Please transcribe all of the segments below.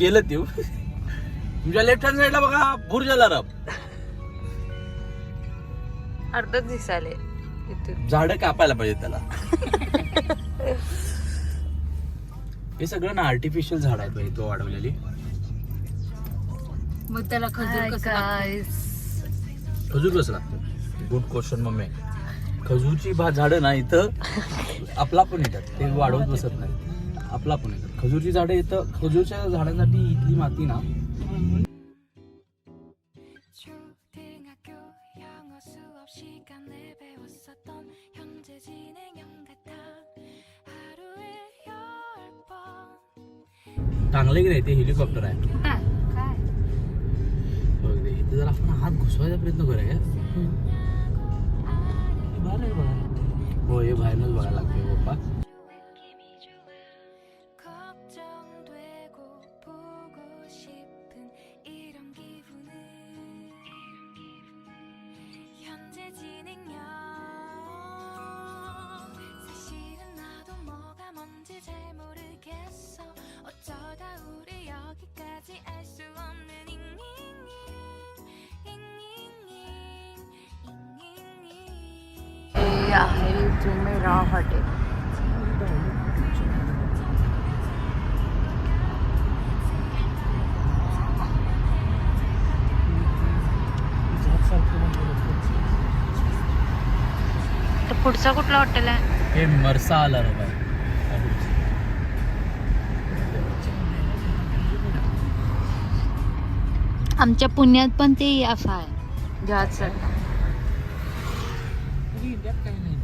गेलं ते. तुमच्या लेफ्ट हँड साईडला बघा बुर्ज अलाराम अर्धच दिसाले इथून. झाड कापायला पाहिजे त्याला. हे सगळं ना आर्टिफिशियल झाड आहेत बाई तो वाढवलेली. मग त्याला खजूर कसं? खजूर कसं लागतं? Good question mummy. खजूरची भा झाडं ना इथं आपला पण येतात. ते वाढवत बसत नाही आपला पण येतात. खजूरची झाडे इथं खजूरच्या झाडांसाठी इथली माती ना. चांगले की नाही ते हेलिकॉप्टर आहे? वगैरे इथे जरा आपण हात घुसवायचा प्रयत्न करूया बरं आहे बघा. हो हे बाहेरच बघायला लागते पप्पा. हे आहे जुमेरा हॉटेल. तर पुढचा कुठला हॉटेल आहे? हे मरसा अलाराम आहे आमच्या पुण्यात पण ते असं आहे. जहाज 좋 nhìn đẹp cây này.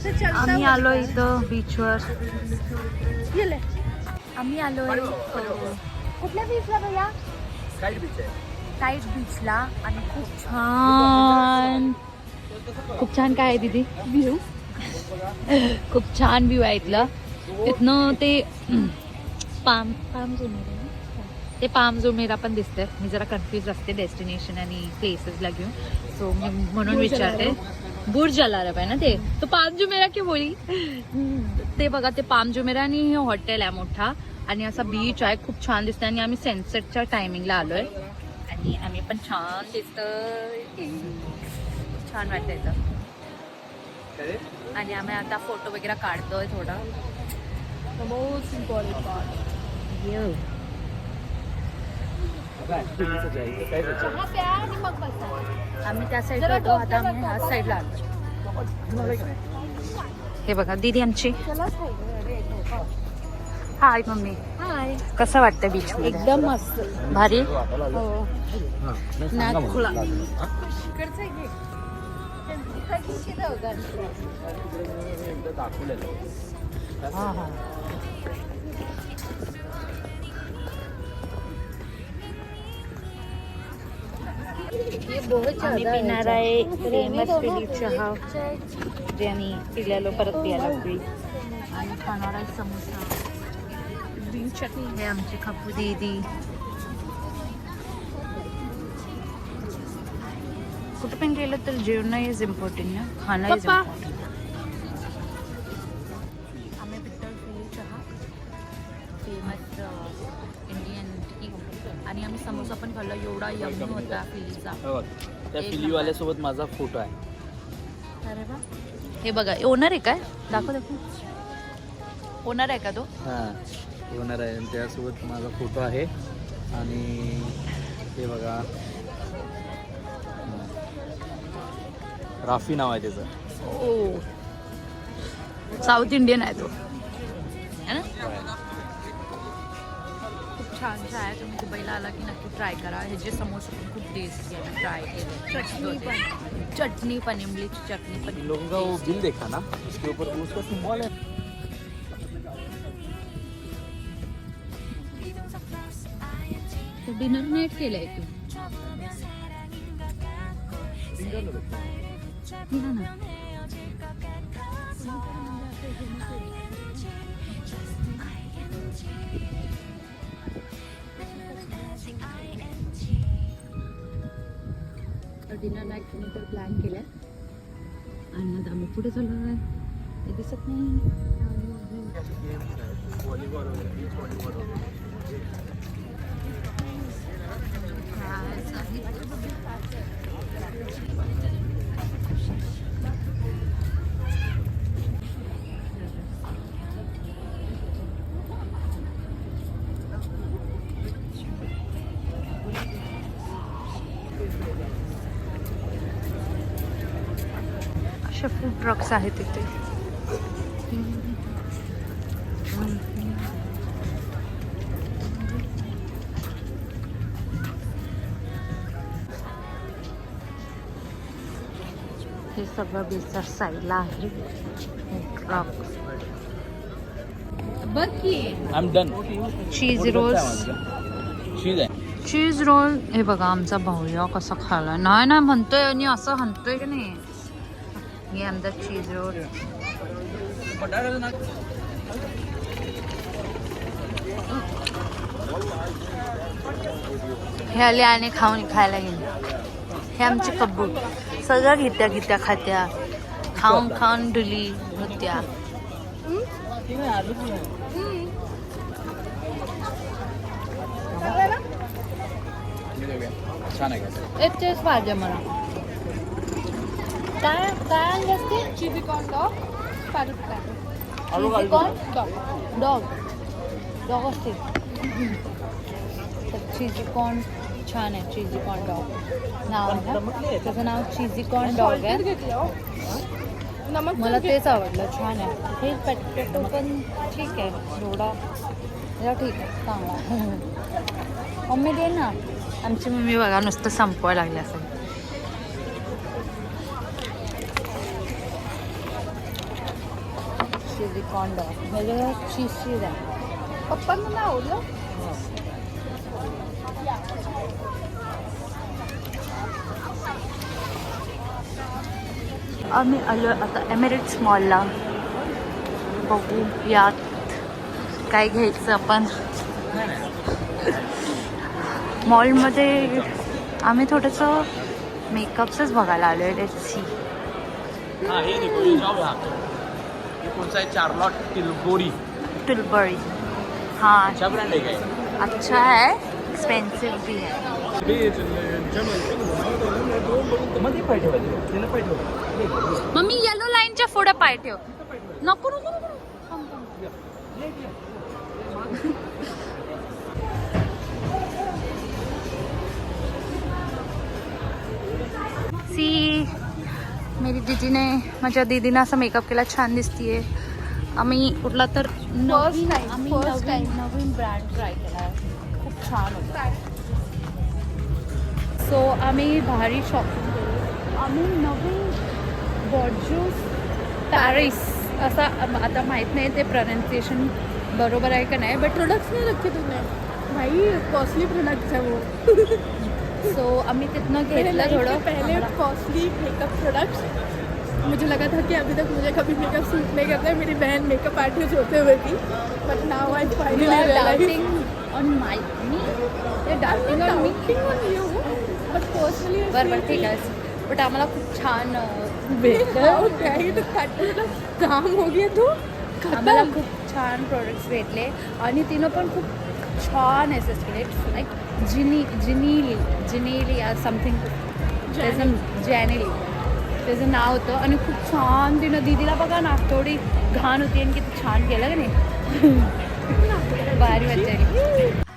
आम्ही आलो इथं बीचवर आम्ही आलोय कुठल्या बीचला भैया? काईट बीचला आणि खूप छान. खूप छान काय आहे दिदी? व्ह्यू खूप छान व्ह्यू आहे इथलं. तिथनं ते पाम पाम? ते पाम जुमेरा पण दिसतंय. मी जरा कन्फ्यूज असते डेस्टिनेशन आणि प्लेसेसला घेऊन. सो मी म्हणून विचारते. बुर्ज अलारम आहे ना ते. तो पाम जुमेरा की बोली? ते बघा ते पाम जुमेरा आणि हे हॉटेल आहे मोठा. आणि असा बीच आहे खूप छान दिसतंय. आणि आम्ही सनसेटच्या टायमिंगला आलोय. आणि आम्ही पण छान दिसतोय. छान वाटतं आणि आम्ही आता फोटो वगैरे काढतोय थोडा. मोस्ट इम्पॉर्टंट पार्ट आम्ही त्या साईडला होतो आता आम्ही ह्या साईडला आलो हे बघा दीदी आमची. हाय मम्मी. हाय कसं वाटतं बीच एकदम मस्त. भारी? नागपूरला आम्ही पिणार आहे फेमस पिली चहा जे आम्ही पिल्यालो परत पियाला लागली आणि खाणार आहे समोसा. ग्रीन चटणी हे आमची खपू दीदी. कुठं पण गेलं तर जेवण इज इम्पॉर्टंट ना? खाणं इज. इम्पॉर्टंट आणि आम्ही समोसा पण खाल्ला एवढा यम्मी होता फिलीचा. त्या एक पिलीवाल्यासोबत माझा फोटो आहे. अरे वा. हे बघा ओनर आहे काय? दाखव दाखव. ओनर आहे का तो? हां होणार आहे आणि त्यासोबत माझा फोटो आहे. आणि हे बघा. राफी नाव आहे त्याचं. ओ. साऊथ इंडियन आहे तो. है ना? छान चहा आहे तुम्ही दुबईला आला की नक्की ट्राय करा। हे जे समोसे पण खूप टेस्टी आहे मी ट्राय केले चटणी पण चटणी पण इमलीची चटणी पण लोगों का वो बिल देखा ना उसके ऊपर उसका सिंबल है। डिनर नाईट केलंय तू या ना डिनर नाईट तुम्ही तर प्लॅन केलाय. आणि आता आम्ही पुढे चाललो आहे. ते दिसत नाही. असे फूड ट्रक्स आहेत तिथे हे सगळं बिचर साईडला आहे. ट्रक बघ की. I am done cheese rolls cheese आहे. चीज रोल हे बघा आमचा भाऊया कसा खाला नाही नाही म्हणतोय आणि असं म्हणतोय की नाही. हे आमचा चीज ना हे आले आणि खाऊन खायला गेले हे आमचे कब्बू। सगळं घेत्या घेत्या खात्या। खाऊन खाऊन डुली होत्या। छान आहे का एक तेच पाहिजे मला काय काय आणलं असते chilli corn dog chilli corn dog dog dog असते तर चिझी कॉर्न छान आहे चिझी कॉर्न डॉग नाव आहे ना त्याचं नाव चिझी कॉर्न डॉग आहे मला तेच आवडलं छान आहे. हे पॅटेटो पण ठीक आहे. थोडा जरा ठीक आहे. चांगला मम्मी दे ना. आमची मम्मी बघा नुसतं संपवायला लागली असं चिझी कॉर्न डॉग म्हणजे चीज चीज आहे पप्पांना नाही आवडलं आम्ही आलो आता एमिरेट्स मॉलला बघू यात काय घ्यायचं आपण मॉलमध्ये आम्ही थोडंसं मेकअपचंच बघायला आलो आहे. सी हाँ है चार्लॉट टिलबोरी। टुलबरी। हाँ। अच्छा ब्रांड है क्या अच्छा है एक्सपेंसिव भी है। मध्ये पाय ठेवायचे त्याला पाय ठेवा मम्मी येलो लाईनच्या पुढे पाय ठेव नको नको नको थांब, थांब. सी मेरी दीदीने माझ्या दीदीने असं मेकअप केला छान दिसतीये. आम्ही कुठला तर नवीन आम्ही नवीन नवीन ब्रँड ट्राय केला. खूप छान होता. सो आम्ही भारी शॉपिंग केली आम्ही नवीन बॉर्जूस पॅरिस असा आता माहीत नाही ते प्रोनाऊन्सिएशन बरोबर आहे का नाही बट प्रोडक्ट्स नहीं रखे तुमने भाई कॉस्टली प्रोडक्ट्स है वो. सो आम्ही तिथनं घेतलं थोडं. पहले कॉस्टली मेकअप प्रोडक्ट्स मुझे लगा था कि अभी तक मुझे कभी मेकअप सूट नहीं करता है। मेरी बहन मेकअप आर्टिस्ट होते हुए भी but now I finally are realize doubting on my me? You're doubting on me? But personally बरं बरं ठीक आहे. बट आम्हाला खूप छान भेटलं. काम हो गया तू? आम्हाला खूप छान प्रोडक्ट्स भेटले. आणि तिनं पण खूप छान असेस केले लाईक जिनी जिनीली जिनीली या समथिंग त्याचं जॅनेली त्याचं नाव होतं. आणि खूप छान तिनं दीदीला बघा ना थोडी घाण होती आणि किती छान केलं का नाही? भारी वाटते